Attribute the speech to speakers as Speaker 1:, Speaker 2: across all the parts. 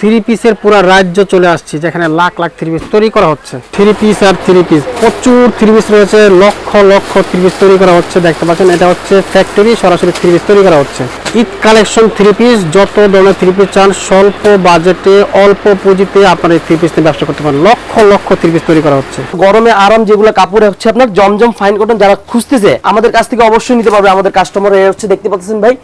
Speaker 1: Three পিসের পুরো রাজ্য চলে আসছে, যেখানে লাখ লাখ থ্রি পিস তৈরি করা হচ্ছে। থ্রি পিস আর থ্রি পিস প্রচুর থ্রি পিস রয়েছে, লক্ষ লক্ষ থ্রি পিস তৈরি করা হচ্ছে, দেখতে পাচ্ছেন, এটা হচ্ছে ফ্যাক্টরি সরাসরি থ্রি পিস তৈরি করা হচ্ছে। ঈদ কালেকশন থ্রি পিস যত ধরনের থ্রি পিস চান, স্বল্প বাজেটে অল্প পুঁজিতে আপনার এই থ্রি পিস নিয়ে ব্যবসা করতে পারেন। লক্ষ লক্ষ থ্রি পিস তৈরি করা হচ্ছে।
Speaker 2: গরমে আরাম যেগুলো কাপড় হচ্ছে আপনার, জমজম ফাইন কটন যারা খুঁজতেছে, আমাদের কাছ থেকে অবশ্যই নিতে পারবে, আমাদের কাস্টমার হচ্ছে, দেখতে পাচ্ছেন ভাই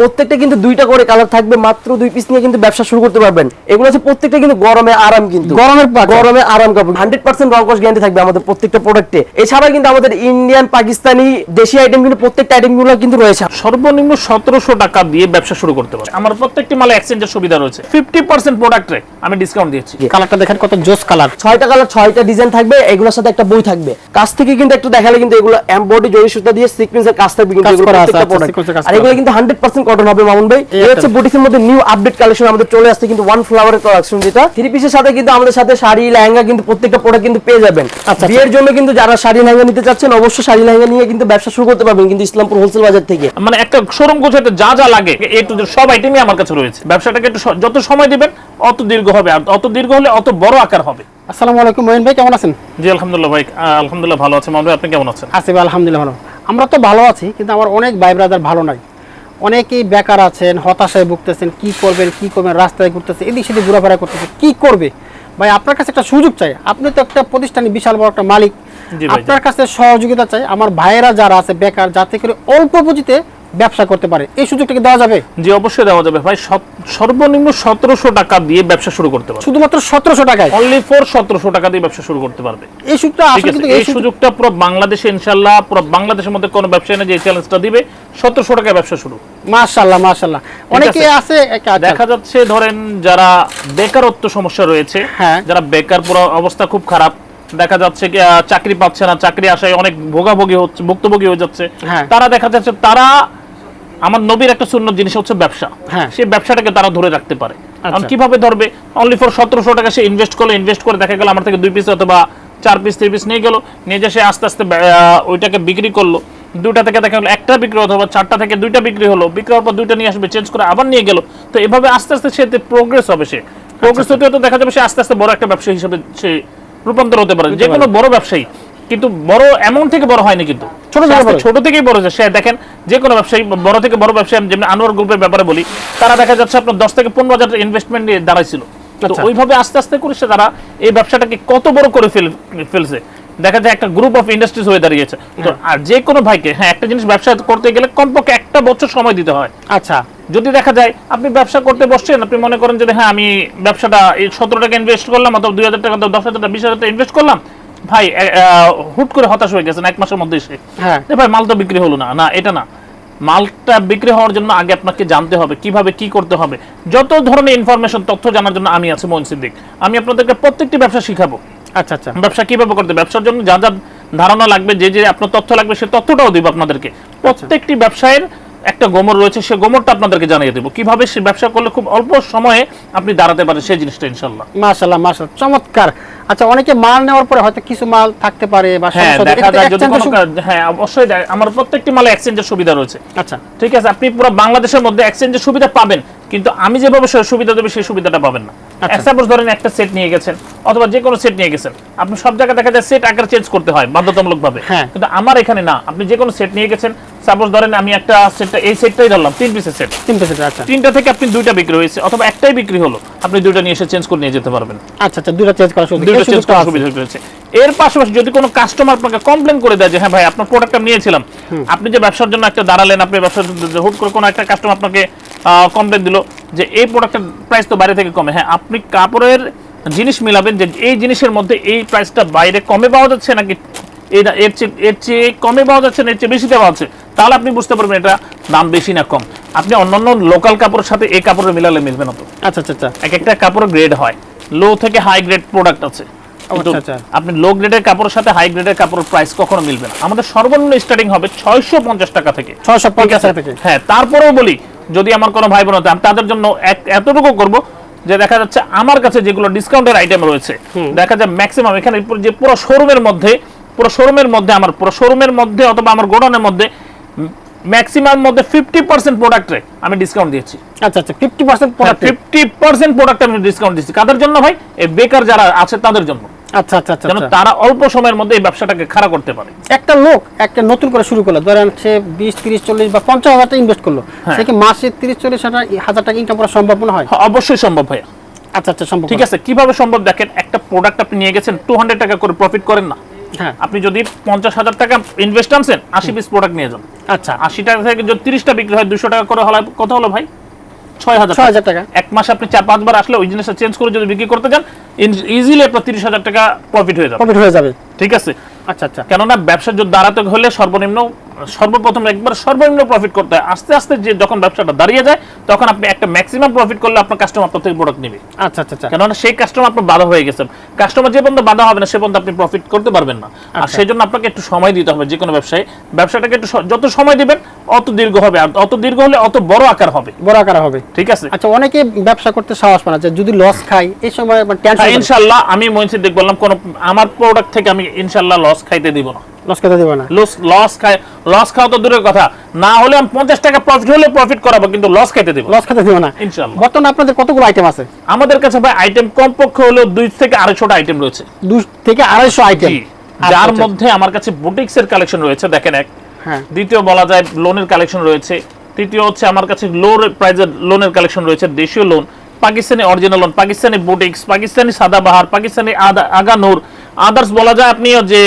Speaker 2: প্রত্যেকটা কিন্তু দুইটা করে কালার থাকবে মাত্র দুই পিস নিয়ে কিন্তু ব্যবসা শুরু করতে পারবেন। এগুলো হচ্ছে প্রত্যেকটা কিন্তু গরমে আরাম কিন্তু।
Speaker 1: গরমের
Speaker 2: গরমে আরাম কাপড়। হান্ড্রেড পার্সেন্ট রং গ্যারান্টি থাকবে আমাদের প্রত্যেকটা প্রোডাক্টে এছাড়া কিন্তু আমাদের ইন্ডিয়ান পাকিস্তানি দেশি আইটেম কিন্তু প্রত্যেকটা আইটেমগুলো কিন্তু রয়েছে।
Speaker 3: সর্বনিম্ন সতেরোশো টাকা দিয়ে ব্যবসা শুরু করতে পারছে আমার প্রত্যেকটি মালে এক্সচেঞ্জের সুবিধা রয়েছে। ফিফটি পার্সেন্ট প্রোডাক্টে আমি ডিসকাউন্ট দিয়েছি।
Speaker 1: কালারটা দেখেন কত জোস কালার
Speaker 2: ছয়টা কালার ছয়টা ডিজাইন থাকবে এগুলোর সাথে একটা বই থাকবে। কাছ থেকে কিন্তু একটু দেখালে কিন্তু এগুলো এমবডি জরি সুতা দিয়ে সিকোয়েন্সের কাজ থাকবে কিন্তু এগুলো
Speaker 1: আছে, আচ্ছা,
Speaker 2: আর এগুলো কিন্তু 100% কটন হবে মামুন ভাই।
Speaker 1: এই
Speaker 2: হচ্ছে। বুটিকের মধ্যে নিউ আপডেট কালেকশন আমাদের চলে আসছে কিন্তু ওয়ান ফ্লাওয়ারের কালেকশন যেটা। থ্রি পিসের সাথে কিন্তু আমাদের সাথে শাড়ি লেহেঙ্গা কিন্তু প্রত্যেকটা প্রোডাক্ট কিন্তু পেয়ে যাবেন।
Speaker 1: আচ্ছা।
Speaker 2: বিয়ের জন্য কিন্তু যারা শাড়ি লেহেঙ্গা নিতে চাচ্ছেন অবশ্যই শাড়ি লেহেঙ্গা নিয়ে কিন্তু ব্যবসা শুরু করতে পারবেন কিন্তু ইসলামপুর হোলসেল বাজার থেকে।
Speaker 3: মানে একটা শোরুম গোছাতে যা যা লাগে এ টু সব আইটেমই আমার কাছে রয়েছে। ব্যবসাটাকে একটু যত সময় দিবেন অত দীর্ঘ হবে। আর অত দীর্ঘ হলে অত বড় আকার হবে।
Speaker 1: আসসালামু আলাইকুম মহিন ভাই কেমন আছেন?
Speaker 3: জি আলহামদুলিল্লাহ ভাই আলহামদুলিল্লাহ ভালো আছে। মামুন ভাই আপনি কেমন আছেন?
Speaker 1: আছি ভাই, আলহামদুলিল্লাহ ভালো। আমরা তো ভালো আছি কিন্তু আমার অনেক ভাই ব্রাদার ভালো নাই। অনেকেই বেকার আছেন হতাশায় ভুগতেছেন কি করবেন কি করবেন রাস্তায় ঘুরতেছে এদিক সেদিক ঘোরাফেরা করতেছে কি করবে? ভাই আপনার কাছে একটা সুযোগ চাই। আপনি তো একটা প্রতিষ্ঠানে বিশাল বড় একটা মালিক। আপনার কাছে সহযোগিতা চাই। আমার ভাইয়েরা যারা আছে বেকার যাতে করে অল্প পুঁজিতে ব্যবসা করতে পারে। এই সুযোগটা কি দেওয়া যাবে?
Speaker 3: জি অবশ্যই দেওয়া যাবে ভাই। সর্বনিম্ন সতেরোশো টাকা দিয়ে ব্যবসা শুরু করতে পারবে।
Speaker 1: শুধুমাত্র সতেরোশো টাকায়?
Speaker 3: অনলি ফর সতেরোশো টাকা দিয়ে ব্যবসা শুরু করতে পারবে।
Speaker 1: এই সুযোগটা
Speaker 3: এই সুযোগটা পুরো বাংলাদেশে ইনশাল্লাহ পুরো বাংলাদেশের মধ্যে কোনো ব্যবসায়ী না যে চ্যালেঞ্জটা দিবে সতেরোশো টাকায় ব্যবসা শুরু।
Speaker 1: মাশাল্লাহ মাশাল্লাহ অনেকে
Speaker 3: আছে।
Speaker 1: আচ্ছা,
Speaker 3: দেখা যাচ্ছে ধরেন যারা বেকারত্ব সমস্যা রয়েছে
Speaker 1: হ্যাঁ।
Speaker 3: যারা বেকার পুরো অবস্থা খুব খারাপ দেখা যাচ্ছে চাকরি পাচ্ছে না চাকরি আসায় অনেক ভোগাভোগী হচ্ছে ভুক্তভোগী হয়ে যাচ্ছে
Speaker 1: হ্যাঁ।
Speaker 3: তারা দেখা যাচ্ছে তারা আমার নবীর একটা শূন্য জিনিস হচ্ছে ব্যবসা।
Speaker 1: হ্যাঁ।
Speaker 3: সেই ব্যবসাটাকে তারা ধরে রাখতে পারে।
Speaker 1: আচ্ছা।
Speaker 3: কারণ কীভাবে ধরবে? অনলি ফর সতেরোশো টাকা সে ইনভেস্ট করল ইনভেস্ট করে দেখা গেল আমার থেকে দুই পিস অথবা চার পিস তিন পিস নিয়ে গেল। নিয়ে যে সে আস্তে আস্তে ওইটাকে বিক্রি করল। দুটা থেকে দেখা গেলো একটা বিক্রি অথবা চারটা থেকে দুইটা বিক্রি হলো। বিক্রি হওয়ার পর দুইটা নিয়ে আসবে চেঞ্জ করে আবার নিয়ে গেল। তো এভাবে আস্তে আস্তে সে প্রোগ্রেস হবে সে। প্রোগ্রেস
Speaker 1: আচ্ছা,
Speaker 3: হতে হতে দেখা যাবে সে আস্তে আস্তে বড় একটা ব্যবসায়ী হিসেবে সে রূপান্তর হতে পারে। যে কোনো বড় ব্যবসায়ী। কিন্তু বড় এমন থেকে বড় হয়নি কিন্তু।
Speaker 1: ছোট।
Speaker 3: ছোট থেকেই বড় হয়েছে। সে দেখেন যে কোনো ব্যবসায়ী বড় থেকে বড় ব্যবসায়ী যেমন আনোয়ার গ্রুপের ব্যাপারে বলি তারা দেখা যাচ্ছে আপনার দশ থেকে পনেরো হাজার ইনভেস্টমেন্ট নিয়ে দাঁড়াইছিল। তো
Speaker 1: আচ্ছা।
Speaker 3: ওইভাবে আস্তে আস্তে করে সে তারা এই ব্যবসাটাকে কত বড় করে ফেলছে। দেখা যায় একটা গ্রুপ অফ ইন্ডাস্ট্রিজ হয়ে দাঁড়িয়েছে। তো আর যে কোনো ভাইকে হ্যাঁ একটা জিনিস ব্যবসা করতে গেলে কমপক্ষে একটা বছর সময় দিতে হয়।
Speaker 1: আচ্ছা।
Speaker 3: যদি দেখা যায় আপনি ব্যবসা করতে বসছেন আপনি মনে করেন যে হ্যাঁ আমি ব্যবসাটা এই সতেরো টাকা ইনভেস্ট করলাম অথবা দুই হাজার টাকা দশ হাজার টাকা বিশ হাজার টাকা ইনভেস্ট করলাম ভাই হুট করে হতাশ হয়ে গেছেন এক মাসের মধ্যে এসে।
Speaker 1: হ্যাঁ।
Speaker 3: ভাই মাল তো বিক্রি হলো না। না এটা না। মালটা বিক্রি হওয়ার জন্য আগে আপনাকে জানতে হবে কীভাবে কি করতে হবে। যত ধরনের ইনফরমেশন তথ্য জানার জন্য আমি আছি মোহন সিদ্দিক। আমি আপনাদেরকে প্রত্যেকটি ব্যবসা শিখাবো।
Speaker 1: আচ্ছা আচ্ছা।
Speaker 3: ব্যবসা কীভাবে করতে ব্যবসার জন্য যা যা ধারণা লাগবে যে যে আপনার তথ্য লাগবে সে তথ্যটাও দিব আপনাদেরকে। প্রত্যেকটি ব্যবসায়ের একটা গোমর রয়েছে সে গোমরটা আপনাদেরকে জানিয়ে দেবো। কীভাবে সে ব্যবসা করলে খুব অল্প সময়ে আপনি দাঁড়াতে পারেন সেই জিনিসটা ইনশাল্লাহ
Speaker 1: মাশাল্লাহ মাশাল্লাহ চমৎকার। আচ্ছা অনেকে মাল নেওয়ার পরে হয়তো কিছু মাল থাকতে পারে বা
Speaker 3: হ্যাঁ দেখা যায় যদি কোনো হ্যাঁ অবশ্যই আমার প্রত্যেকটি মালে এক্সচেঞ্জের সুবিধা রয়েছে।
Speaker 1: আচ্ছা।
Speaker 3: ঠিক আছে আপনি পুরো বাংলাদেশের মধ্যে এক্সচেঞ্জের সুবিধা পাবেন কিন্তু আমি যেভাবে সুবিধা দেবে সেই সুবিধাটা পাবেন না। সাপোজ ধরেন একটা সেট নিয়ে গেছেন অথবা যে কোনো সেট নিয়ে গেছেন। আপনি সব জায়গায় দেখা যায় সেট আকার চেঞ্জ করতে হয় বাধ্যতামূলক ভাবে
Speaker 1: হ্যাঁ।
Speaker 3: কিন্তু আমার এখানে না আপনি যে কোনো সেট নিয়ে গেছেন সাপোজ ধরেন আমি একটা সেটটা এই সেটটাই ধরলাম তিন পিসের সেট
Speaker 1: তিন পেসেন্ট আচ্ছা।
Speaker 3: তিনটা থেকে আপনি দুইটা বিক্রি হয়েছে অথবা একটাই বিক্রি হলো আপনি দুইটা নিয়ে এসে চেঞ্জ করে নিয়ে যেতে পারবেন।
Speaker 1: আচ্ছা আচ্ছা দুইটা চেঞ্জ করা সুযোগ
Speaker 3: দুইটা চেঞ্জ করার সুবিধা রয়েছে। এর পাশাপাশি যদি কোনো কাস্টমার আপনাকে কমপ্লেন করে দেয় যে হ্যাঁ ভাই আপনার প্রোডাক্ট আমি নিয়েছিলাম। আপনি যে ব্যবসার জন্য একটা দাঁড়ালেন আপনি ব্যবসার জন্য হুট করে কোনো একটা কাস্টমার আপনাকে কমপ্লেন দিল যে এই প্রোডাক্টের প্রাইস তো বাইরে থেকে কমে। হ্যাঁ আপনি কাপড়ের জিনিস মিলাবেন যে এই জিনিসের মধ্যে এই প্রাইসটা বাইরে কমে পাওয়া যাচ্ছে নাকি না- এর চেয়ে এর চেয়ে কমে পাওয়া যাচ্ছে না এর চেয়ে বেশি দেওয়া হচ্ছে? তাহলে আপনি বুঝতে পারবেন এটা দাম বেশি না কম। আপনি অন্যান্য লোকাল কাপড়ের সাথে এই কাপড়ের মিলালে মিলবে না তো।
Speaker 1: আচ্ছা আচ্ছা আচ্ছা।
Speaker 3: এক একটা কাপড়ের গ্রেড হয়। লো থেকে হাই গ্রেড প্রোডাক্ট আছে।
Speaker 1: আচ্ছা।
Speaker 3: আপনি লো গ্রেডের কাপড়ের সাথে হাই গ্রেডের কাপড়ের প্রাইস কখনো মিলবে না। আমাদের সর্বনিম্ন স্টার্টিং হবে ছয়শো পঞ্চাশ টাকা থেকে।
Speaker 1: ছয়শো পঞ্চাশ টাকা থেকে।
Speaker 3: হ্যাঁ তারপরেও বলি যদি আমার কোনো ভাই বোন আমি তাদের জন্য এতটুকু করব যে দেখা যাচ্ছে আমার কাছে যেগুলো ডিসকাউন্টের আইটেম রয়েছে দেখা যায় ম্যাক্সিমাম এখানে যে পুরো শোরুমের মধ্যে পুরো শোরুমের মধ্যে আমার পুরো শোরুমের মধ্যে অথবা আমার গোডাউনের মধ্যে ম্যাক্সিমাম মধ্যে ফিফটি পার্সেন্ট প্রোডাক্টে আমি ডিসকাউন্ট দিয়েছি।
Speaker 1: আচ্ছা আচ্ছা fifty percent product
Speaker 3: fifty percent product আমি ডিসকাউন্ট দিচ্ছি কাদের জন্য ভাই? এই বেকার যারা আছে তাদের জন্য।
Speaker 1: আচ্ছা আচ্ছা আচ্ছা
Speaker 3: যেন
Speaker 1: আচ্ছা।
Speaker 3: তারা অল্প সময়ের মধ্যে এই ব্যবসাটাকে খাড়া করতে পারে।
Speaker 1: একটা লোক একটা নতুন করে শুরু করল। ধরেন সে বিশ তিরিশ চল্লিশ বা পঞ্চাশ হাজার টাকা ইনভেস্ট করল।
Speaker 3: হ্যাঁ।
Speaker 1: সে কি মাসে তিরিশ চল্লিশ হাজার টাকা ইনকাম করা সম্ভাবনা হয়?
Speaker 3: হ্যাঁ, অবশ্যই সম্ভব ভাইয়া।
Speaker 1: আচ্ছা আচ্ছা সম্ভব
Speaker 3: ঠিক আছে কীভাবে সম্ভব দেখেন একটা প্রোডাক্ট আপনি নিয়ে গেছেন টু হান্ড্রেড টাকা করে প্রফিট করেন না।
Speaker 1: হ্যাঁ।
Speaker 3: আপনি যদি পঞ্চাশ হাজার টাকা ইনভেস্ট আনছেন আশি পিস প্রোডাক্ট নিয়ে যান।
Speaker 1: আচ্ছা।
Speaker 3: আশি টাকা থেকে যদি তিরিশটা বিক্রি হয় দুশো টাকা করে হলে কত হলো ভাই? ছয় হাজার
Speaker 1: ছয় হাজার টাকা।
Speaker 3: এক মাসে আপনি চার পাঁচবার আসলে ওই জিনিসটা চেঞ্জ করে যদি বিক্রি করতে যান ইজিলি আপনার তিরিশ হাজার টাকা প্রফিট হয়ে যাবে।
Speaker 1: প্রফিট হয়ে যাবে।
Speaker 3: ঠিক আছে?
Speaker 1: আচ্ছা আচ্ছা।
Speaker 3: কেননা ব্যবসা যদি দাঁড়াতে হলে সর্বনিম্ন সর্বপ্রথম একবার সর্বনিম্ন প্রফিট করতে হয়। আস্তে আস্তে যে যখন ব্যবসাটা দাঁড়িয়ে যায় তখন আপনি একটা ম্যাক্সিমাম প্রফিট করলে আপনার কাস্টমার আপনার থেকে প্রোডাক্ট নেবে।
Speaker 1: আচ্ছা আচ্ছা আচ্ছা।
Speaker 3: কেননা সেই কাস্টমার আপনার বাধা হয়ে গেছেন কাস্টমার যে পর্যন্ত বাধা হবে না সে পর্যন্ত আপনি প্রফিট করতে পারবেন না। আর
Speaker 1: আচ্ছা।
Speaker 3: সেই জন্য আপনাকে একটু সময় দিতে হবে যে কোনো ব্যবসায়। ব্যবসাটাকে একটু যত সময় দিবেন অত দীর্ঘ হবে। আর অত দীর্ঘ হলে অত বড় আকার হবে।
Speaker 1: বড় আকার হবে।
Speaker 3: ঠিক আছে?
Speaker 1: আচ্ছা অনেকে ব্যবসা করতে সাহস পায় না যদি লস খাই এই সময় টেনশন
Speaker 3: হ্যাঁ, ইনশাল্লাহ আমি মহিন দেখ বললাম কোন আমার প্রোডাক্ট থেকে আমি ইনশাল্লাহ লস খাইতে দিব না।
Speaker 1: লস খেতে দেবে না।
Speaker 3: লস লস খাই লস খাওয়া তো দূরের কথা। না হলে আমি পঞ্চাশ টাকা প্রফিট হলে প্রফিট করাবো কিন্তু লস খাইতে দিব
Speaker 1: লস খেতে দেবে না।
Speaker 3: ইনশাল্লাহ
Speaker 1: বর্তমানে আপনাদের কতগুলো আইটেম আছে?
Speaker 3: আমাদের কাছে ভাই আইটেম কমপক্ষে হলেও দুই থেকে আড়াইশোটা আইটেম রয়েছে।
Speaker 1: দুই থেকে আড়াইশো আইটেম
Speaker 3: যার মধ্যে আমার কাছে বুটিক্স কালেকশন রয়েছে দেখেন এক।
Speaker 1: হ্যাঁ।
Speaker 3: দ্বিতীয় বলা যায় লোনের কালেকশন রয়েছে। তৃতীয় হচ্ছে আমার কাছে লো প্রাইজের লোনের কালেকশন রয়েছে দেশীয় lawn Pakistani original lawn Pakistani boutiques Pakistani Sadabahar Pakistani আদা আগা আদার্স বলা যায় আপনি যে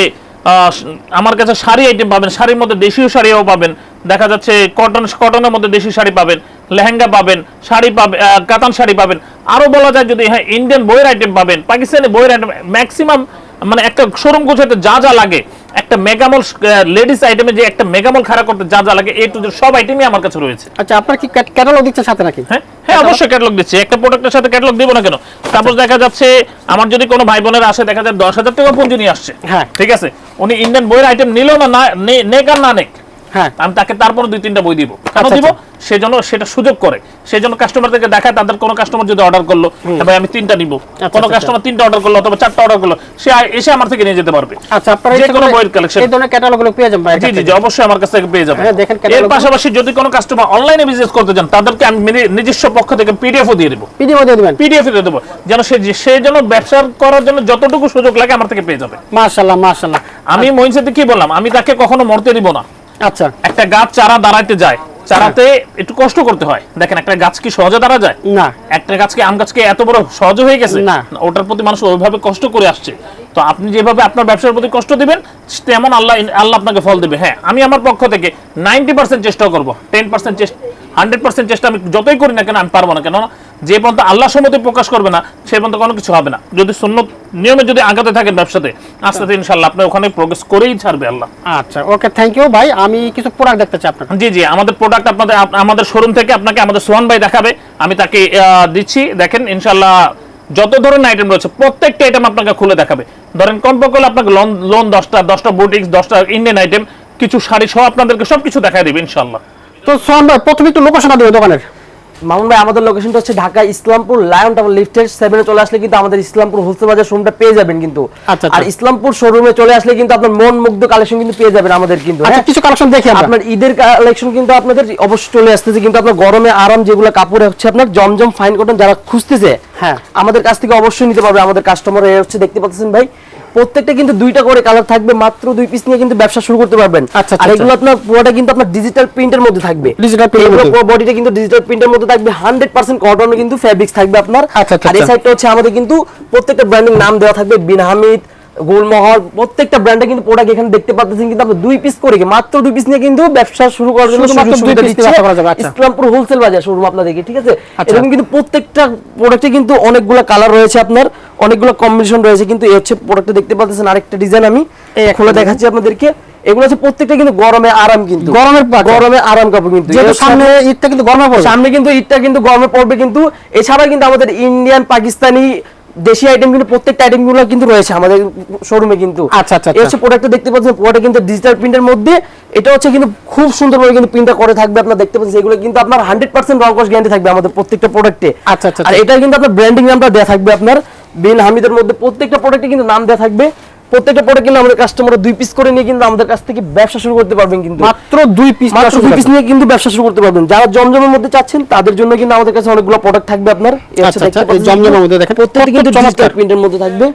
Speaker 3: আমার কাছে শাড়ি আইটেম পাবেন, শাড়ির মধ্যে দেশীয় শাড়িও পাবেন, দেখা যাচ্ছে কটন কটনের মধ্যে দেশি শাড়ি পাবেন, লেহেঙ্গা পাবেন, শাড়ি পাবেন কাতান শাড়ি পাবেন। আরও বলা যায় যদি হ্যাঁ ইন্ডিয়ান বইয়ের আইটেম পাবেন, পাকিস্তানি বইয়ের আইটেম ম্যাক্সিমাম মানে একটা শোরুম গোছাতে যা যা লাগে একটা মেগামল লেডিস আইটেমে যে একটা মেগামল খাড়া করতে যা যা লাগে এ টু সব আইটেমই আমার কাছে রয়েছে।
Speaker 1: আচ্ছা আপনার কি ক্যাটালগ দিচ্ছে সাথে নাকি?
Speaker 3: হ্যাঁ হ্যাঁ অবশ্যই ক্যাটালগ দিচ্ছি। একটা প্রোডাক্টের সাথে ক্যাটালগ দিব না কেন? তারপর দেখা যাচ্ছে আমার যদি কোনো ভাই বোনের আসে দেখা যায় দশ হাজার টাকা পুঁজি নিয়ে আসছে।
Speaker 1: হ্যাঁ।
Speaker 3: ঠিক আছে? উনি ইন্ডিয়ান বইয়ের আইটেম নিলেও না না- নেক আর না নেক।
Speaker 1: হ্যাঁ।
Speaker 3: আমি তাকে তারপর দুই তিনটা বই দিব। কেন
Speaker 1: আচ্ছা,
Speaker 3: দিব? সেজন্য সেটা সুযোগ করে। সেজন্য কাস্টমারদেরকে দেখায় তাদের কোনো কাস্টমার যদি অর্ডার করল ভাই আমি তিনটা নিব। কোনো
Speaker 1: আচ্ছা,
Speaker 3: কাস্টমার তিনটা অর্ডার করল অথবা চারটা অর্ডার করল সে এসে আমার থেকে নিয়ে যেতে পারবে।
Speaker 1: আচ্ছা আপনারা
Speaker 3: যে কোনো বইয়ের collection।
Speaker 1: এই ধরনের ক্যাটালগগুলো পেয়ে যাবেন ভাই
Speaker 3: জি জি অবশ্যই আমার কাছ থেকে পেয়ে যাবেন।
Speaker 1: হ্যাঁ, দেখেন
Speaker 3: এর পাশাপাশি যদি কোনো কাস্টমার অনলাইনে বিজনেস করতে চান তাদেরকে আমি নিজস্ব পক্ষ থেকে পিডিএফও দিয়ে দেবো।
Speaker 1: পিডিএম দিয়ে দিবেন?
Speaker 3: পিডিএফ দিয়ে দেবো। যেন সে সে যেন ব্যবসা করার জন্য যতটুকু সুযোগ লাগে আমার থেকে পেয়ে যাবে।
Speaker 1: মাশাআল্লাহ মাশাআল্লাহ।
Speaker 3: আমি মহিন সাথে কি বললাম? আমি তাকে কখনো মরতে দিব না।
Speaker 1: আচ্ছা।
Speaker 3: একটা গাছ চারা দাঁড়াইতে যায় চারাতে একটু কষ্ট করতে হয়। দেখেন একটা গাছ কি সহজে দাঁড়া যায়?
Speaker 1: না।
Speaker 3: একটা গাছকে আম গাছকে এত বড় সহজ হয়ে গেছে?
Speaker 1: না।
Speaker 3: ওটার প্রতি মানুষ ওইভাবে কষ্ট করে আসছে। তো আপনি যেভাবে আপনার ব্যবসার প্রতি কষ্ট দিবেন তেমন আল্লাহ আল্লাহ আপনাকে ফল দেবে। হ্যাঁ আমি আমার পক্ষ থেকে নাইনটি পার্সেন্ট চেষ্টা করব। টেন পার্সেন্ট চেষ্টা হান্ড্রেড পার্সেন্ট চেষ্টা আমি যতই করি না কেন আমি পারব না। কেন যে পর্যন্ত আল্লাহ সম্মতি প্রকাশ করবে না সে পর্যন্ত কোনো কিছু হবে না। যদি শূন্য নিয়মে যদি আগাতে থাকেন ব্যবসাতে আস্তে আস্তে ইনশাল্লাহ আপনি ওখানে প্রোগ্রেস করেই ছাড়বে আল্লাহ।
Speaker 1: আচ্ছা ওকে থ্যাংক ইউ ভাই। আমি কিছু প্রোডাক্ট দেখতে চাই আপনার
Speaker 3: জি জি আমাদের প্রোডাক্ট আপনাদের আমাদের শোরুম থেকে আপনাকে আমাদের সোহান ভাই দেখাবে। আমি তাকে দিচ্ছি। দেখেন ইনশাল্লাহ যত ধরনের আইটেম রয়েছে প্রত্যেকটা আইটেম আপনাকে খুলে দেখাবে। ধরেন কমপক্ষে আপনাকে লোন লোন দশটা দশটা বুটিক্স দশটা ইন্ডিয়ান আইটেম কিছু শাড়ি সহ আপনাদেরকে সবকিছু দেখাই দেবে ইনশাল্লাহ
Speaker 1: তো সোহান ভাই প্রথমে একটু লোকেশনটা দিবে দোকানের।
Speaker 2: মামুন ভাই আমাদের লোকেশনটা হচ্ছে ঢাকা ইসলামপুর লায়ন টাওয়ার লিফটের সেভেনে চলে আসলে কিন্তু আমাদের ইসলামপুর হোলসেল বাজার শোরুমটা পেয়ে যাবেন কিন্তু
Speaker 1: আচ্ছা, আচ্ছা।
Speaker 2: আর ইসলামপুর শোরুমে চলে আসলে কিন্তু আপনার মন মুগ্ধ কালেকশন কিন্তু পেয়ে যাবেন আমাদের কিন্তু
Speaker 1: আচ্ছা
Speaker 2: হ্যাঁ?
Speaker 1: কিছু কালেকশন দেখি
Speaker 2: আপনার ঈদের কালেকশন কিন্তু আপনাদের অবশ্যই চলে আসতেছে কিন্তু আপনার গরমে আরাম যেগুলো কাপড় হচ্ছে আপনার জমজম ফাইন কটন যারা খুঁজতেছে
Speaker 1: হ্যাঁ।
Speaker 2: আমাদের কাছ থেকে অবশ্যই নিতে পারবে আমাদের কাস্টমার হচ্ছে দেখতে পাচ্ছেন ভাই প্রত্যেকটা কিন্তু দুইটা করে কালার থাকবে মাত্র দুই পিস নিয়ে কিন্তু ব্যবসা শুরু করতে পারবেন
Speaker 1: আচ্ছা,
Speaker 2: আর
Speaker 1: আচ্ছা,
Speaker 2: এগুলো আপনার পুরোটা কিন্তু আপনার ডিজিটাল প্রিন্টের মধ্যে থাকবে
Speaker 1: ডিজিটাল প্রিন্টের।
Speaker 2: বডিটা কিন্তু ডিজিটাল প্রিন্টের মধ্যে থাকবে হান্ড্রেড পার্সেন্ট কটনের কিন্তু ফ্যাব্রিক্স থাকবে আপনার
Speaker 1: আচ্ছা, আচ্ছা,
Speaker 2: আর এই
Speaker 1: আচ্ছা।
Speaker 2: সাইডটা হচ্ছে আমাদের কিন্তু প্রত্যেকটা ব্র্যান্ডের নাম দেওয়া থাকবে বিন হামিদ গুলমহর প্রত্যেকটা ব্র্যান্ডে কিন্তু প্রোডাক্ট এখানে দেখতে পাচ্ছেন কিন্তু আপনার দুই পিস করে মাত্র দুই পিস নিয়ে কিন্তু ব্যবসা শুরু করার জন্য সুবিধা দিচ্ছে
Speaker 1: আচ্ছা।
Speaker 2: ইসলামপুর হোলসেল বাজার শোরুম আপনাদেরকে ঠিক আছে?
Speaker 1: আচ্ছা।
Speaker 2: এরকম কিন্তু প্রত্যেকটা প্রোডাক্টে কিন্তু অনেকগুলো কালার রয়েছে আপনার অনেকগুলো কম্বিনেশন রয়েছে কিন্তু এই হচ্ছে প্রোডাক্টটা দেখতে পাচ্ছেন আরেকটা ডিজাইন আমি খোলা দেখাচ্ছি আপনাদেরকে। এগুলো হচ্ছে প্রত্যেকটা কিন্তু গরমে আরাম কিন্তু।
Speaker 1: গরমের।
Speaker 2: গরমে আরাম কাপড় কিন্তু।
Speaker 1: সামনে ঈদটা কিন্তু গরমে পড়বে।
Speaker 2: সামনে কিন্তু ঈদটা কিন্তু গরমে পড়বে কিন্তু। এছাড়া কিন্তু আমাদের ইন্ডিয়ান পাকিস্তানি দেশি আইটেম কিন্তু প্রত্যেকটা আইটেমগুলো কিন্তু রয়েছে আমাদের শোরুমে কিন্তু।
Speaker 1: আচ্ছা, আচ্ছা,
Speaker 2: এই হচ্ছে প্রোডাক্টটা দেখতে পাচ্ছেন প্রোডাক্ট কিন্তু ডিজিটাল প্রিন্টের মধ্যে। এটা হচ্ছে কিন্তু খুব সুন্দরভাবে কিন্তু প্রিন্টটা করে থাকবে আপনারা দেখতে পাচ্ছেন এগুলো কিন্তু আপনার হান্ড্রেড পার্সেন্ট রং কস গ্যারান্টি থাকবে আমাদের প্রত্যেকটা প্রোডাক্টে
Speaker 1: আচ্ছা, আচ্ছা,
Speaker 2: আর
Speaker 1: আচ্ছা।
Speaker 2: এটা কিন্তু আপনার ব্র্যান্ডিং নামটা দেওয়া থাকবে আপনার। বিন হামিদের মধ্যে প্রত্যেকটা প্রোডাক্টে কিন্তু নাম দেয়া থাকবে। প্রত্যেকটা প্রোডাক্ট কিন্তু আমাদের কাস্টমার দুই পিস করে নিয়ে কিন্তু আমাদের কাছ থেকে ব্যবসা শুরু করতে পারবেন কিন্তু।
Speaker 1: মাত্র দুই পিস
Speaker 2: মাত্র দুই পিস নিয়ে কিন্তু ব্যবসা শুরু করতে পারবেন। যারা জমজমের মধ্যে চাচ্ছেন তাদের জন্য কিন্তু আমাদের কাছে অনেকগুলো প্রোডাক্ট থাকবে আপনার।
Speaker 1: আচ্ছা, আচ্ছা, জমজমের মধ্যে দেখেন,
Speaker 2: প্রত্যেকটা কিন্তু।
Speaker 1: চমৎকার।
Speaker 2: প্রিন্টের মধ্যে থাকবে।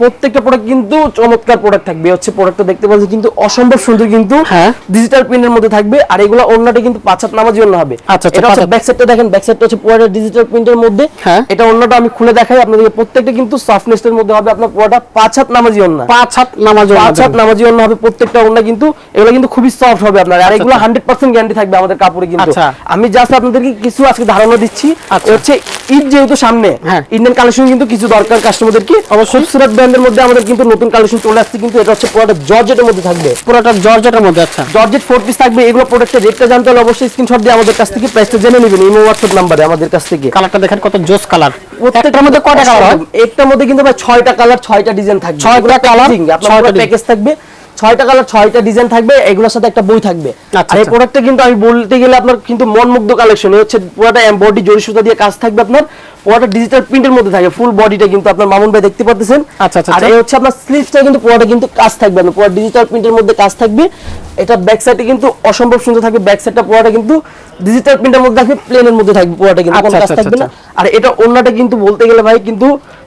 Speaker 2: প্রত্যেকটা প্রোডাক্ট কিন্তু চমৎকার প্রোডাক্ট থাকবে হচ্ছে প্রোডাক্টটা দেখতে পাচ্ছেন কিন্তু অসম্ভব সুন্দর কিন্তু
Speaker 1: হ্যাঁ।
Speaker 2: ডিজিটাল প্রিন্টের মধ্যে থাকবে আর এগুলো অন্যটা কিন্তু পাঁচ হাত নামাজি অন্য হবে
Speaker 1: আচ্ছা, আচ্ছা,
Speaker 2: এটা হচ্ছে ব্যাক সাইডটা দেখেন ব্যাক সাইডটা হচ্ছে পুরোটা ডিজিটাল প্রিন্টের মধ্যে
Speaker 1: হ্যাঁ।
Speaker 2: এটা অন্যটা আমি খুলে দেখাই আপনাদেরকে প্রত্যেকটা কিন্তু সফটনেসের মধ্যে হবে আপনার পুরোটা পাঁচ হাত নামাজি অন্য
Speaker 1: পাঁচ হাত নামাজ
Speaker 2: পাঁচ হাত নামাজি অন্য হবে প্রত্যেকটা ওন্না কিন্তু এগুলো কিন্তু খুবই সফট হবে আপনার আর এগুলো হান্ড্রেড পার্সেন্ট গ্যারান্টি থাকবে আমাদের কাপড়ে কিন্তু
Speaker 1: আচ্ছা।
Speaker 2: আমি জাস্ট আপনাদেরকে কিছু আজকে ধারণা দিচ্ছি
Speaker 1: আচ্ছা।
Speaker 2: হচ্ছে ঈদ যেহেতু সামনে
Speaker 1: হ্যাঁ।
Speaker 2: ইন্ডিয়ান কালেকশন কিন্তু কিছু দরকার কাস্টমারদের কি অবশ্যই সুরাত ব্র্যান্ডের মধ্যে আমাদের কিন্তু নতুন কালেকশন চলে আসছে কিন্তু এটা হচ্ছে পুরোটা জর্জেটের মধ্যে থাকবে।
Speaker 1: পুরোটা জর্জেটের মধ্যে আচ্ছা।
Speaker 2: জর্জেট ফোর পিস থাকবে এগুলো প্রোডাক্টের রেটটা জানতে হলে অবশ্যই স্ক্রিনশট দিয়ে আমাদের কাছ থেকে প্রাইসটা জেনে নেবেন ইমো হোয়াটসঅ্যাপ নাম্বারে আমাদের কাছ থেকে।
Speaker 1: কালারটা দেখেন কত জোস কালার
Speaker 2: প্রত্যেকটার মধ্যে কয়টা কালার হয়? একটার মধ্যে কিন্তু ভাই ছয়টা কালার ছয়টা ডিজাইন থাকবে।
Speaker 1: ছয়টা কালার ছয়টা
Speaker 2: প্যাকেজ থাকবে। ছয়টা কালার ছয়টা ডিজাইন থাকবে এগুলোর সাথে একটা বই থাকবে
Speaker 1: আচ্ছা,
Speaker 2: আর এই
Speaker 1: আচ্ছা।
Speaker 2: প্রোডাক্টটা কিন্তু আমি বলতে গেলে আপনার কিন্তু মনমুগ্ধ কালেকশন হচ্ছে পুরোটা এমবডি জরি সুতা দিয়ে কাজ থাকবে আপনার পুরোটা ডিজিটাল প্রিন্টের মধ্যে থাকে ফুল বডিটা কিন্তু আপনার মামুন ভাই দেখতে পাচ্ছেন
Speaker 1: আচ্ছা, আচ্ছা,
Speaker 2: আর
Speaker 1: আচ্ছা।
Speaker 2: এই হচ্ছে আপনার স্লিভসটা কিন্তু পুরোটা কিন্তু কাজ থাকবে আপনার পুরো ডিজিটাল প্রিন্টের মধ্যে কাজ থাকবে এটা ব্যাক সাইডে কিন্তু অসম্ভব সুন্দর থাকবে ব্যাক সাইডটা পুরোটা কিন্তু ডিজিটাল প্রিন্টের মধ্যে থাকবে প্লেনের মধ্যে থাকবে পুরোটা কিন্তু কোনো
Speaker 1: আচ্ছা,
Speaker 2: কাজ
Speaker 1: আচ্ছা,
Speaker 2: থাকবে না
Speaker 1: আচ্ছা।
Speaker 2: আর এটা অন্যটা কিন্তু বলতে গেলে ভাই কিন্তু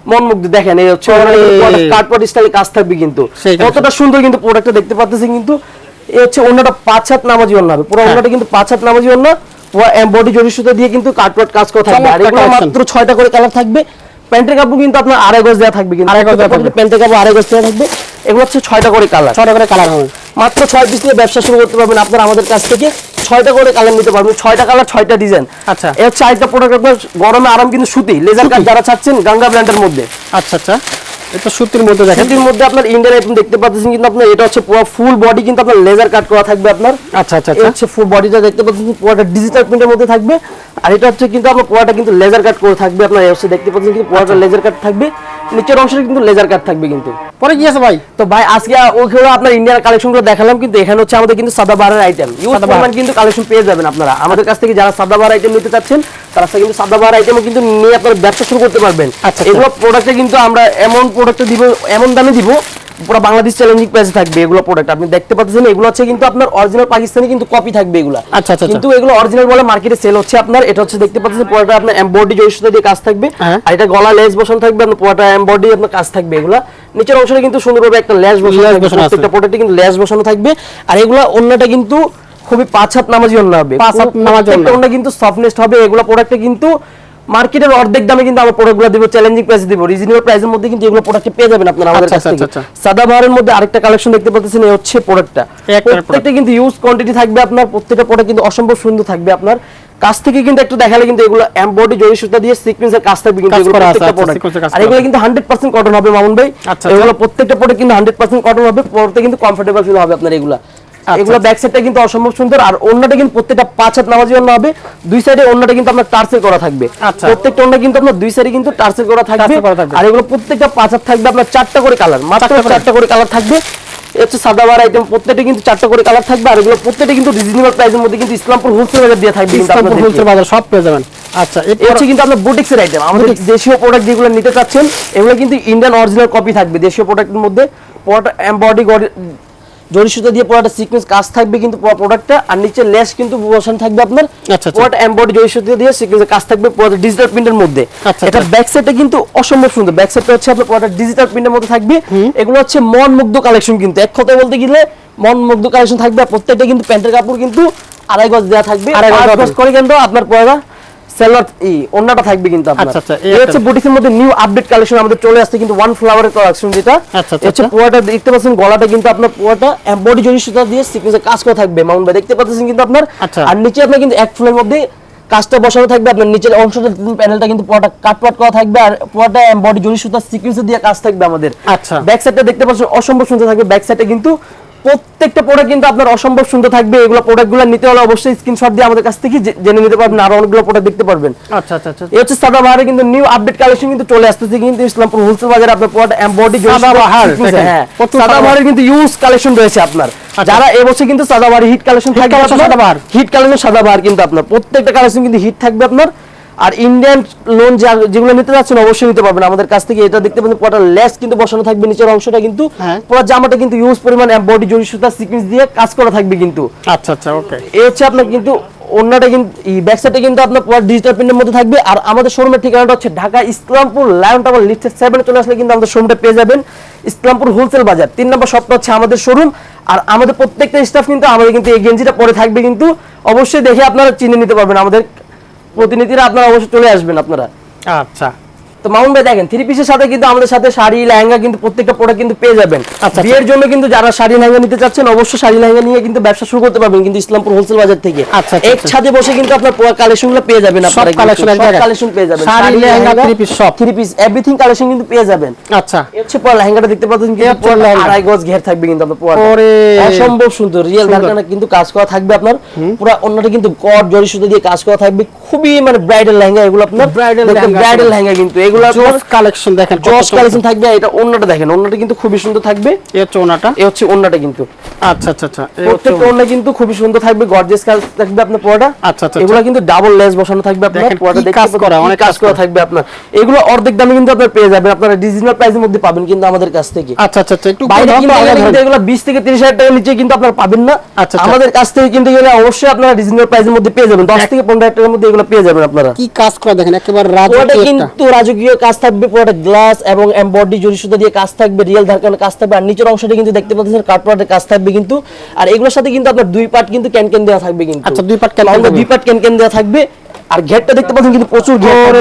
Speaker 2: মন মুগ্ধ দেখেন এই হচ্ছে
Speaker 1: ওরে।
Speaker 2: স্টাইল স্টাইলে কাজ থাকবে কিন্তু। কতটা সুন্দর কিন্তু প্রোডাক্টটা দেখতে পাচ্ছেন কিন্তু। এই হচ্ছে অন্যটা পাঁচ হাত নামাজি অন্য হবে। পুরো
Speaker 1: হ্যাঁ।
Speaker 2: অন্যটা কিন্তু পাঁচ হাত নামাজি অন্য। পুরো এমবডি জরি সুতা দিয়ে কিন্তু কার্ডপট কাজ করা থাকবে। আর এগুলো মাত্র ছয়টা করে কালার থাকবে। প্যান্টের কাপড় কিন্তু আপনার আড়াই গজ দেওয়া থাকবে কিন্তু।
Speaker 1: আড়াই গজ দেওয়া থাকবে।
Speaker 2: প্যান্টের কাপড় আড়াই গজ দেওয়া থাকবে। এগুলো হচ্ছে ছয়টা করে কালার।
Speaker 1: ছয়টা করে কালার হবে।
Speaker 2: মাত্র ছয় পিস নিয়ে ব্যবসা শুরু করতে পারবেন আপনারা আমাদের কাছ থেকে। ছয়টা করে কালার নিতে পারবেন। ছয়টা কালার ছয়টা ডিজাইন
Speaker 1: আচ্ছা।
Speaker 2: এর চারটা প্রোডাক্ট আপনার গরমে আরাম কিন্তু সুতি। লেজার কাট যারা চাচ্ছেন গঙ্গা ব্র্যান্ডের মধ্যে।
Speaker 1: আচ্ছা আচ্ছা। এটা সুতির মধ্যে দেখেন।
Speaker 2: সুতির মধ্যে আপনার ইন্ডিয়ান আইটেম দেখতে পাচ্ছেন কিন্তু আপনার এটা হচ্ছে পুরো ফুল বডি কিন্তু আপনার লেজার কাট করা থাকবে আপনার।
Speaker 1: আচ্ছা আচ্ছা আচ্ছা।
Speaker 2: হচ্ছে ফুল বডিটা দেখতে পাচ্ছেন পুরোটা ডিজিটাল প্রিন্টের মধ্যে থাকবে। আর এটা হচ্ছে কিন্তু আপনার পুরোটা কিন্তু লেজার কাট করে থাকবে আপনার হচ্ছে দেখতে পাচ্ছেন কিন্তু পুরোটা লেজার কাট থাকবে। নিচের অংশে কিন্তু লেজার কাট থাকবে কিন্তু।
Speaker 1: পরে কি আছে ভাই?
Speaker 2: তো ভাই আজকে ওখানে আপনার ইন্ডিয়ান কালেকশনগুলো দেখালাম কিন্তু এখানে হচ্ছে আমাদের কিন্তু সাদাবাহারের আইটেম ইউজ কিন্তু কালেকশন পেয়ে যাবেন আপনারা। আমাদের কাছ থেকে যারা সাদাবাহার আইটেম নিতে চাচ্ছেন তারা কিন্তু সাদাবাহার আইটেমও কিন্তু নিয়ে আপনার ব্যবসা শুরু করতে পারবেন।
Speaker 1: আচ্ছা, আচ্ছা।
Speaker 2: এগুলো প্রোডাক্টে কিন্তু আমরা এমন প্রোডাক্ট দিব এমন দামে দিব পুরো বাংলাদেশ চ্যালেঞ্জিং প্রাইসে থাকবে এগুলো প্রোডাক্ট আপনি দেখতে পাচ্ছেন এগুলো হচ্ছে কিন্তু আপনার অরিজিনাল পাকিস্তানি কিন্তু কপি থাকবে এগুলো।
Speaker 1: আচ্ছা, আচ্ছা,
Speaker 2: কিন্তু এগুলো অরিজিনাল বলে মার্কেটে সেল হচ্ছে আপনার এটা হচ্ছে দেখতে পাচ্ছেন পুরোটা আপনার এমবডি জয় সুতা দিয়ে কাজ থাকবে।
Speaker 1: হ্যাঁ।
Speaker 2: আর এটা গলা লেস বসানো থাকবে আপনার পুরোটা এমবডি আপনার কাজ থাকবে এগুলা। নিচের অংশে কিন্তু সুন্দরভাবে একটা লেস বসানো থাকবে। প্রত্যেকটা প্রোডাক্টে কিন্তু লেস বসানো থাকবে। আর এগুলা অন্যটা কিন্তু খুবই পাঁচ হাত নামাজি অন্য হবে।
Speaker 1: পাঁচ হাত নামাজি ওড়না
Speaker 2: কিন্তু সফটনেস হবে এগুলা প্রোডাক্টে কিন্তু মার্কেটের অর্ধেক দামে কিন্তু আমরা প্রোডাক্টগুলো দিব চ্যালেঞ্জিং প্রাইসে দিব। রিজনেবল প্রাইসের মধ্যে কিন্তু এগুলো প্রোডাক্টে পেয়ে যাবেন আপনারা আমাদের
Speaker 1: আচ্ছা,
Speaker 2: কাছ থেকে।
Speaker 1: আচ্ছা, আচ্ছা।
Speaker 2: সাদাবাহারের মধ্যে আরেকটা কালেকশন দেখতে পাচ্ছেন এই হচ্ছে প্রোডাক্টটা। প্রত্যেকটা কিন্তু ইউজ কোয়ান্টিটি থাকবে আপনার প্রত্যেকটা প্রোডাক্ট কিন্তু অসম্ভব সুন্দর থাকবে আপনার। কাছ থেকে কিন্তু একটু দেখালে কিন্তু এগুলো এমবডি জরি সুতা দিয়ে সিকোয়েন্সের কাজ থাকবে কিন্তু এগুলো প্রত্যেকটা
Speaker 1: আচ্ছা,
Speaker 2: প্রোডাক্ট আর এগুলো কিন্তু 100% কটন হবে মামুন ভাই।
Speaker 1: আচ্ছা,
Speaker 2: এগুলো প্রত্যেকটা প্রোডাক্ট কিন্তু 100% কটন হবে পরতে কিন্তু কমফোর্টেবল ফিল হবে আপনার এগুলা। এগুলো ব্যাক সাইডটা কিন্তু অসম্ভব সুন্দর আর কিন্তু প্রত্যেকটা পাঁচ হাত নামাজি হবে। দুই সাইডে কিন্তু আপনার টার্সেল করা থাকবে।
Speaker 1: আচ্ছা।
Speaker 2: প্রত্যেকটা কিন্তু আপনার দুই সাইডে কিন্তু টার্সেল করা থাকবে। আর এগুলো প্রত্যেকটা পাঁচ হাত থাকবে আপনার চারটা করে কালার মাত্র
Speaker 1: চারটা করে।
Speaker 2: কালার থাকবে। আইটেম প্রত্যেকটা কিন্তু চারটা করে কালার থাকবে। আর এগুলো প্রত্যেকটা কিন্তু রিজনেবল প্রাইসের মধ্যে কিন্তু ইসলামপুর হোলসেল বাজার দিয়ে থাকবে
Speaker 1: ইসলামপুর হোলসেল বাজার সব পেয়ে যাবেন। আচ্ছা
Speaker 2: হচ্ছে কিন্তু আপনার বুটিক্সের আইটেম আমাদের দেশীয় প্রোডাক্ট যেগুলো নিতে চাচ্ছেন এগুলো কিন্তু ইন্ডিয়ান অরিজিনাল কপি থাকবে। দেশীয় প্রোডাক্টের মধ্যে এমবডি জরি সুতা দিয়ে পুরোটা সিকোয়েন্স কাজ থাকবে কিন্তু পুরো প্রোডাক্টটা আর নিচে লেস কিন্তু বসানো থাকবে আপনার
Speaker 1: আচ্ছা, আচ্ছা।
Speaker 2: পুরোটা এমবডি জরি সুতা দিয়ে সিকোয়েন্সের কাজ থাকবে পুরোটা ডিজিটাল প্রিন্টের মধ্যে
Speaker 1: আচ্ছা,
Speaker 2: এটা। ব্যাক সাইডটা কিন্তু অসম্ভব সুন্দর ব্যাক সাইডটা হচ্ছে আপনার পুরোটা ডিজিটাল প্রিন্টের মধ্যে থাকবে এগুলো হচ্ছে মন মুগ্ধ কালেকশন কিন্তু এক কথা বলতে গেলে মন মুগ্ধ কালেকশন থাকবে প্রত্যেকটা কিন্তু প্যান্টের কাপড় কিন্তু আড়াই গজ দেওয়া থাকবে
Speaker 1: আড়াই গজ।
Speaker 2: করে কিন্তু আপনার পয়লা সেলার ই অন্যটা থাকবে কিন্তু আপনার
Speaker 1: আচ্ছা, আচ্ছা, এই
Speaker 2: হচ্ছে বুটিকের মধ্যে নিউ আপডেট কালেকশন আমাদের চলে আসছে কিন্তু ওয়ান ফ্লাওয়ারের কালেকশন যেটা
Speaker 1: আচ্ছা, আচ্ছা,
Speaker 2: হচ্ছে
Speaker 1: আচ্ছা।
Speaker 2: পুরোটা দেখতে পাচ্ছেন গলাটা কিন্তু আপনার পুরোটা এমবডি সুতা দিয়ে সিকোয়েন্সে কাজ করা থাকবে মাউন্ট ভাই দেখতে পাচ্ছেন কিন্তু আপনার। আর নিচে আপনার কিন্তু এক ফুলের মধ্যে কাজটা বসানো থাকবে আপনার নিচের অংশটা প্যানেলটা কিন্তু পুরোটা কাটপাট করা থাকবে আর পুরোটা এমবডি জরি সুতা সিকোয়েন্সে দিয়ে কাজ থাকবে আমাদের
Speaker 1: আচ্ছা।
Speaker 2: ব্যাক সাইডটা দেখতে পাচ্ছেন অসম্ভব সুন্দর থাকবে ব্যাক সাইডে কিন্তু প্রত্যেকটা প্রোডাক্ট কিন্তু আপনার অসম্ভব সুন্দর থাকবে। এগুলো প্রোডাক্টগুলো নিতে হলে অবশ্যই স্ক্রিনশট দিয়ে আমাদের কাছ থেকে জেনে নিতে পারবেন আরও অনেকগুলো প্রোডাক্ট দেখতে পারবেন।
Speaker 1: আচ্ছা আচ্ছা আচ্ছা।
Speaker 2: এই হচ্ছে সাদাবাহারে কিন্তু নিউ আপডেট কালেকশন কিন্তু চলে আসতেছে কিন্তু ইসলামপুর হোলসেল বাজারে আপনার পুরোটা এমবডি
Speaker 1: সাদাবাহার, দেখেন,
Speaker 2: হ্যাঁ
Speaker 1: প্রচুর
Speaker 2: সাদাবাহারের কিন্তু ইউজ কালেকশন রয়েছে আপনার। যারা এবছর কিন্তু সাদাবাহারি হিট কালেকশন থাকবে সাদা
Speaker 1: সাদাবাহার।
Speaker 2: হিট কালেকশন সাদাবাহার কিন্তু আপনার। প্রত্যেকটা কালেকশন কিন্তু হিট থাকবে আপনার। আর ইন্ডিয়ান লোন যেগুলো নিতে যাচ্ছেন অবশ্যই নিতে পারবেন। আমাদের কাছ থেকে এটা দেখতে পাচ্ছেন পুরোটা লেস কিন্তু বসানো থাকবে নিচের অংশটা কিন্তু
Speaker 1: হ্যাঁ।
Speaker 2: পুরো জামাটা কিন্তু ইউজ পরিমাণ বডি জড়ি সুতা সিকুয়েন্স দিয়ে কাজ করা থাকবে কিন্তু।
Speaker 1: আচ্ছা আচ্ছা ওকে
Speaker 2: এই হচ্ছে আপনার কিন্তু অন্যটা কিন্তু এই ব্যাক সাইডে কিন্তু আপনার পুরো ডিজিটাল প্রিন্টের মধ্যে থাকবে। আর আমাদের শোরুমের ঠিকানাটা হচ্ছে ঢাকা ইসলামপুর লায়ন টাওয়ার লিফটের সেভেনে চলে আসলে কিন্তু আমাদের শোরুমটা পেয়ে যাবেন। ইসলামপুর হোলসেল বাজার। তিন নম্বর শপটা হচ্ছে আমাদের শোরুম আর আমাদের প্রত্যেকটা স্টাফ কিন্তু আমাদের কিন্তু এই গেঞ্জিটা পরে থাকবে কিন্তু। অবশ্যই দেখে আপনারা চিনে নিতে পারবেন আমাদের প্রতিনিধিরা আপনারা অবশ্যই চলে আসবেন আপনারা।
Speaker 1: আচ্ছা।
Speaker 2: তো মামুন ভাই দেখেন থ্রি পিসের সাথে কিন্তু আমাদের সাথে শাড়ি লেহেঙ্গা কিন্তু প্রত্যেকটা প্রোডাক্ট কিন্তু পেয়ে যাবেন
Speaker 1: আচ্ছা।
Speaker 2: বিয়ের জন্য কিন্তু যারা শাড়ি লেহেঙ্গা নিতে চাচ্ছেন অবশ্যই শাড়ি লেহেঙ্গা নিয়ে কিন্তু ব্যবসা শুরু করতে পারবেন কিন্তু ইসলামপুর হোলসেল বাজার থেকে
Speaker 1: আচ্ছা, আচ্ছা,
Speaker 2: এক
Speaker 1: আচ্ছা।
Speaker 2: ছাদে বসে কিন্তু আপনার পুরো কালেকশনগুলো পেয়ে যাবেন আপনারা
Speaker 1: জায়গায়।
Speaker 2: কালেকশন পেয়ে যাবেন
Speaker 1: শাড়ি, লেহেঙ্গা, three piece সব।
Speaker 2: থ্রি পিস এভরিথিং কালেকশন কিন্তু পেয়ে যাবেন
Speaker 1: আচ্ছা
Speaker 2: হচ্ছে পর লেহেঙ্গাটা দেখতে পাচ্ছেন কিন্তু। আড়াই গজ ঘের থাকবে কিন্তু আপনার পুরো। অসম্ভব সুন্দর রিয়েল। ধারকানা কিন্তু কাজ করা থাকবে আপনার পুরো অন্যটা কিন্তু কট জরি সুতো দিয়ে কাজ করা থাকবে খুবই মানে ব্রাইডাল লেহেঙ্গা এগুলো আপনার
Speaker 1: Bridal লেহেঙ্গা
Speaker 2: ব্রাইডাল লেহেঙ্গা কিন্তু এগুলো
Speaker 1: জোস কালেকশন দেখেন
Speaker 2: জস। কালেকশন থাকবে এটা অন্যটা দেখেন অন্যটা কিন্তু খুবই সুন্দর থাকবে।
Speaker 1: এ হচ্ছে ওনাটা।
Speaker 2: এ হচ্ছে অন্যটা কিন্তু।
Speaker 1: আচ্ছা আচ্ছা আচ্ছা
Speaker 2: প্রত্যেকটা অন্য কিন্তু খুবই সুন্দর থাকবে গর্জিয়াস কাজ থাকবে আপনার পড়াটা
Speaker 1: আচ্ছা, আচ্ছা,
Speaker 2: এগুলো কিন্তু ডাবল লেস বসানো থাকবে আপনার দেখতে
Speaker 1: কাজ করা, অনেক
Speaker 2: কাজ করা। থাকবে আপনার। এগুলো অর্ধেক দামে কিন্তু আপনারা পেয়ে যাবেন আপনারা ডিজিটাল প্রাইসের মধ্যে পাবেন কিন্তু আমাদের কাছ থেকে।
Speaker 1: আচ্ছা আচ্ছা আচ্ছা একটু
Speaker 2: বাইরে কিনতে এগুলো 20 থেকে 30 হাজার টাকার নিচে কিন্তু আপনারা পাবেন না।
Speaker 1: আচ্ছা, আচ্ছা।
Speaker 2: আমাদের কাছ থেকে কিনতে গেলে অবশ্যই আপনারা ডিজিটাল প্রাইসের মধ্যে পেয়ে যাবেন। 10 থেকে 15 হাজার টাকার মধ্যে এগুলো পেয়ে যাবেন আপনারা।
Speaker 1: কি কাজ করা দেখেন একেবারে
Speaker 2: পুরোটা
Speaker 1: রাজকীয়
Speaker 2: কিন্তু রাজকীয় কাজ থাকবে পুরোটা গ্লাস এবং এমবডি জরি সুতা দিয়ে কাজ থাকবে রিয়েল ধারকানের কাজ থাকবে আর নিচের অংশটা কিন্তু দেখতে পাচ্ছেন কাঠপাটের কাজ থাকবে কিন্তু। আর এগুলোর সাথে কিন্তু আপনার দুই পার্ট কিন্তু ক্যান ক্যান দেওয়া থাকবে কিন্তু।
Speaker 1: আচ্ছা, দুই
Speaker 2: পার্ট
Speaker 1: থাকবে।
Speaker 2: দুই পার্ট ক্যান ক্যান দেওয়া থাকবে। আর ঘেরটা দেখতে পাচ্ছেন কিন্তু প্রচুর ঘের।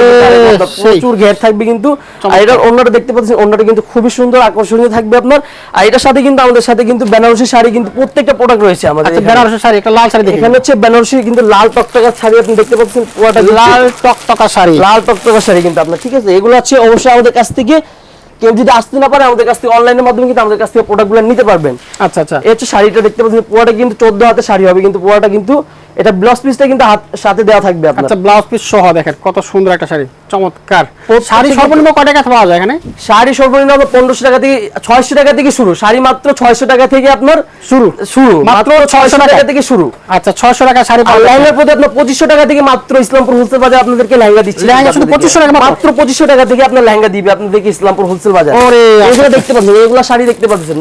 Speaker 2: প্রচুর ঘের থাকবে কিন্তু। আর এটার অন্যটা দেখতে পাচ্ছেন অন্যটা কিন্তু খুবই সুন্দর আকর্ষণীয় থাকবে আপনার। আর এটার সাথে কিন্তু আমাদের সাথে কিন্তু বেনারসি শাড়ি কিন্তু প্রত্যেকটা প্রোডাক্ট রয়েছে আমাদের
Speaker 1: আচ্ছা বেনারসি শাড়ি একটা লাল শাড়ি
Speaker 2: এখানে হচ্ছে বেনারসি কিন্তু লাল টকটকা শাড়ি আপনি দেখতে পাচ্ছেন পুরোটা
Speaker 1: লাল টকটকা শাড়ি।
Speaker 2: লাল টকটকা শাড়ি কিন্তু আপনার ঠিক আছে? এগুলো হচ্ছে অবশ্যই আমাদের কাছ থেকে কেউ যদি আসতে না পারে আমাদের কাছ থেকে অনলাইনের মাধ্যমে কিন্তু আমাদের কাছ থেকে প্রোডাক্টগুলো নিতে পারবেন।
Speaker 1: আচ্ছা আচ্ছা।
Speaker 2: এই হচ্ছে শাড়িটা দেখতে পাচ্ছেন পুরোটা কিন্তু চোদ্দ হাতে শাড়ি হবে কিন্তু পুরোটা কিন্তু এটা ব্লাউজ পিসটা কিন্তু সাথে দেওয়া থাকবে আপনার।
Speaker 1: আচ্ছা ব্লাউজ পিস সহ দেখেন কত সুন্দর একটা শাড়ি। চমৎকার। শাড়ি সর্বনিম্ন কয় টাকা পাওয়া যায় এখানে?
Speaker 2: শাড়ি সর্বনিম্ন পনেরোশো টাকা থেকে ছয়শো টাকা থেকে শুরু। শাড়ি মাত্র ছয়শো টাকা থেকে আপনার
Speaker 1: শুরু।
Speaker 2: শুরু।
Speaker 1: মাত্র
Speaker 2: মাত্র
Speaker 1: 600
Speaker 2: টাকা। থেকে শুরু।
Speaker 1: আচ্ছা ছয়শো টাকা শাড়ি পাওয়া।
Speaker 2: লেহেঙ্গার প্রতি আপনার পঁচিশশো টাকা থেকে মাত্র ইসলামপুর হোলসেল বাজার আপনাদেরকে লেহেঙ্গা দিচ্ছে।
Speaker 1: লেহেঙ্গা শুধু 2500 টাকা মাত্র?
Speaker 2: মাত্র পঁচিশশো টাকা থেকে আপনার লেহেঙ্গা দিবে আপনাদেরকে ইসলামপুর হোলসেল বাজার।
Speaker 1: ওরে,
Speaker 2: এগুলো
Speaker 1: আচ্ছা।
Speaker 2: দেখতে পাচ্ছেন এগুলো শাড়ি দেখতে পাচ্ছেন।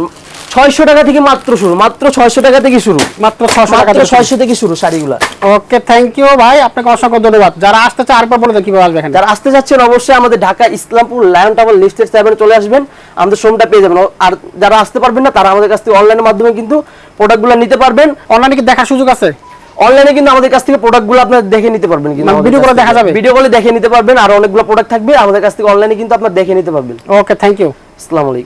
Speaker 2: ছয়শো টাকা থেকে মাত্র শুরু মাত্র ছয়শো টাকা থেকে শুরু।
Speaker 1: মাত্র ছয়শো টাকা
Speaker 2: ছয়শো থেকে শুরু শাড়িগুলা।
Speaker 1: ওকে থ্যাংক ইউ ভাই আপনাকে অসংখ্য ধন্যবাদ। যারা আসতে চায় আরেকবার বলে কীভাবে আসবে এখানে?
Speaker 2: যারা আসতে যাচ্ছেন অবশ্যই আমাদের ঢাকা ইসলামপুর লায়ন টাওয়ার লিফটের সেভেন চলে আসবেন। আমাদের শোরুমটা পেয়ে যাবেন। আর যারা আসতে পারবেন না তারা আমাদের কাছ থেকে অনলাইনের মাধ্যমে কিন্তু প্রোডাক্টগুলো নিতে পারবেন।
Speaker 1: অনলাইনে কি দেখার সুযোগ আছে?
Speaker 2: অনলাইনে কিন্তু আমাদের কাছ থেকে প্রোডাক্টগুলো আপনার দেখে নিতে পারবেন কিন্তু
Speaker 1: ভিডিও
Speaker 2: আমাদের
Speaker 1: করে দেখা যাবে?
Speaker 2: ভিডিও কলে দেখে নিতে পারবেন। আর অনেকগুলো প্রোডাক্ট থাকবে। আমাদের কাছ থেকে অনলাইনে কিন্তু আপনার দেখে নিতে পারবেন।
Speaker 1: ওকে থ্যাংক ইউ
Speaker 2: আসসালামু আলাইকুম।